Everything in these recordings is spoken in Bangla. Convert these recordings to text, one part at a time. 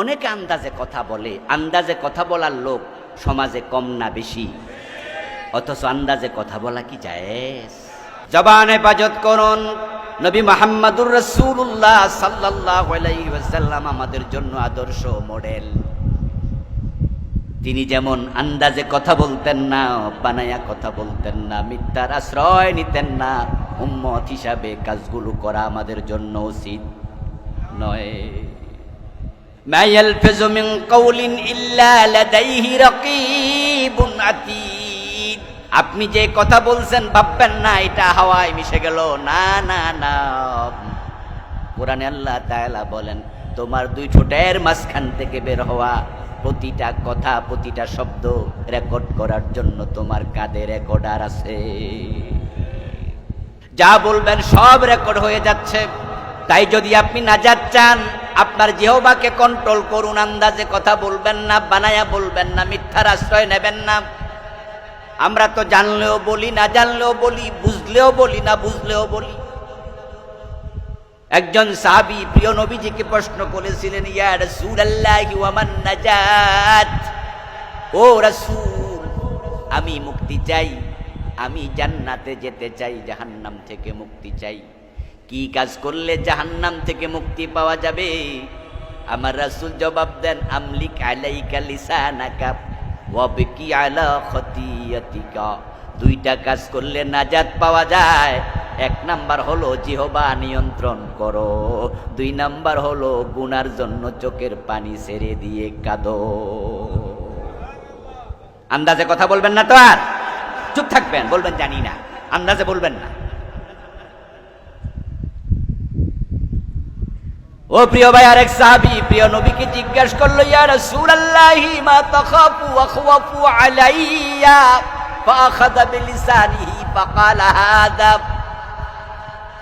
অনেকে আন্দাজে কথা বলে, আন্দাজে কথা বলার লোক সমাজে কম না বেশি। অথচ আন্দাজে কথা বলা কি জায়েজ? জবান হেফাজত করুন, নবী মোহাম্মদুর রসুল্লাহ সাল্লাহ আমাদের জন্য আদর্শ মডেল। তিনি যেমন আন্দাজে কথা বলতেন না, বানায়া কথা বলতেন না, মিথ্যার আশ্রয় নিতেন না, উম্মত হিসাবে কাজগুলো করা আমাদের জন্য উচিত নয়। ما يلفظ من قول إلا لديه رقيب عتيد আপনি যে কথা বলছেন ভাববেন না এটা হাওয়ায় মিশে গেল না না না কোরআনে আল্লাহ তাআলা বলেন তোমার দুই ঠোঁটের মাঝখান থেকে বের হওয়া প্রতিটা কথা প্রতিটা শব্দ রেকর্ড করার জন্য তোমার কাঁধে রেকর্ডার আছে যা বলবেন সব রেকর্ড হয়ে যাচ্ছে তাই যদি আপনি নাজাত চান আপনার জেহবাকে কন্ট্রোল করুন, আন্দাজে কথা বলবেন না, বানায়া বলবেন না, মিথ্যার আশ্রয় নেবেন না। আমরা তো জানলেও বলি, না জানলেও বলি, বুঝলেও বলি, না বুঝলেও বলি। একজন সাহাবী প্রিয় নবীজিকে প্রশ্ন করেছিলেন, ইয়া রাসূলুল্লাহি ওয়া ও রাসূল, আমি মুক্তি চাই, আমি জান্নাতে যেতে চাই, জাহান্নাম থেকে মুক্তি চাই। কি কাজ করলে জাহান্নাম থেকে মুক্তি পাওয়া যাবে? আমার রাসূল জবাব দেন, আমলিক আলাইকা লিসানাকা ওয়াবকি আলা খতিয়াতিকা। দুইটা কাজ করলে নাজাত পাওয়া যায়। এক নাম্বার হলো জিহবা নিয়ন্ত্রণ করো। দুই নাম্বার হলো গুনার জন্য চোখের পানি ছেড়ে দিয়ে কাঁদো। আন্দাজে কথা বলবেন না তো আর? চুপ থাকবেন, বলবেন জানি না। আন্দাজে বলবেন না। ও প্রিয় ভাই, আরেক সাহাবি, প্রিয় নবীকে জিজ্ঞেস করল, ইয়া রাসূলুল্লাহি, মা তাখাফু ওয়া খাওয়াফু আলাইয়া? ফাআখাযা বিলিসানিহি, ফাকালা হাদা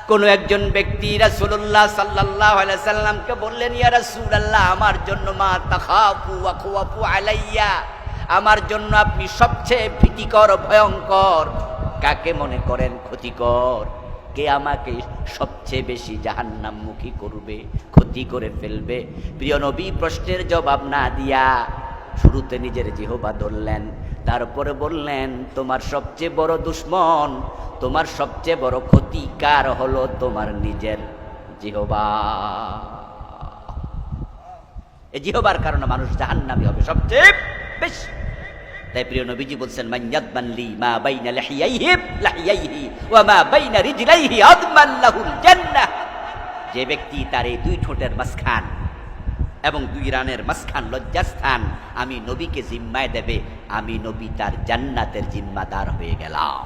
কোন একজন ব্যক্তি রাসূলুল্লাহ সাল্লাল্লাহু আলাইহি সাল্লামকে বললেন, ইয়া রাসূলুল্লাহ, আমার জন্য মা তাখাফু ওয়া খাওয়াফু আলাইয়া, আমার জন্য আপনি সবচেয়ে ভীতিকর, ভয়ঙ্কর, কাকে মনে করেন ক্ষতিকর? কে আমাকে সবচেয়ে বেশি জাহান্নামমুখী করবে? ক্ষতি করে ফেলবে। প্রিয় নবী, প্রশ্নের জবাব না দিয়া শুরুতে নিজের জিহবা ধরলেন। তারপরে বললেন, তোমার সবচেয়ে বড় দুশ্মন, তোমার সবচেয়ে বড় ক্ষতিকার হলো তোমার নিজের জিহবা। এই জিহবার কারণে মানুষ জাহান্নামী হবে সবচেয়ে বেশি। তাই প্রিয় নবীজি বলছেন মাইয়াদ মানলি মা বাইনা লাহিয়াইহি লাহিয়াইহি ওয়া মা বাইনা রিজলাইহি আদমান লাহুল জান্নাহ। যে ব্যক্তি তার এই দুই ঠোঁটের মাঝখান এবং দুই রানের মাঝখান লজ্জাস্থান আমি নবীকে জিম্মায় দেবে, আমি নবী তার জান্নাতের জিম্মাদার হয়ে গেলাম।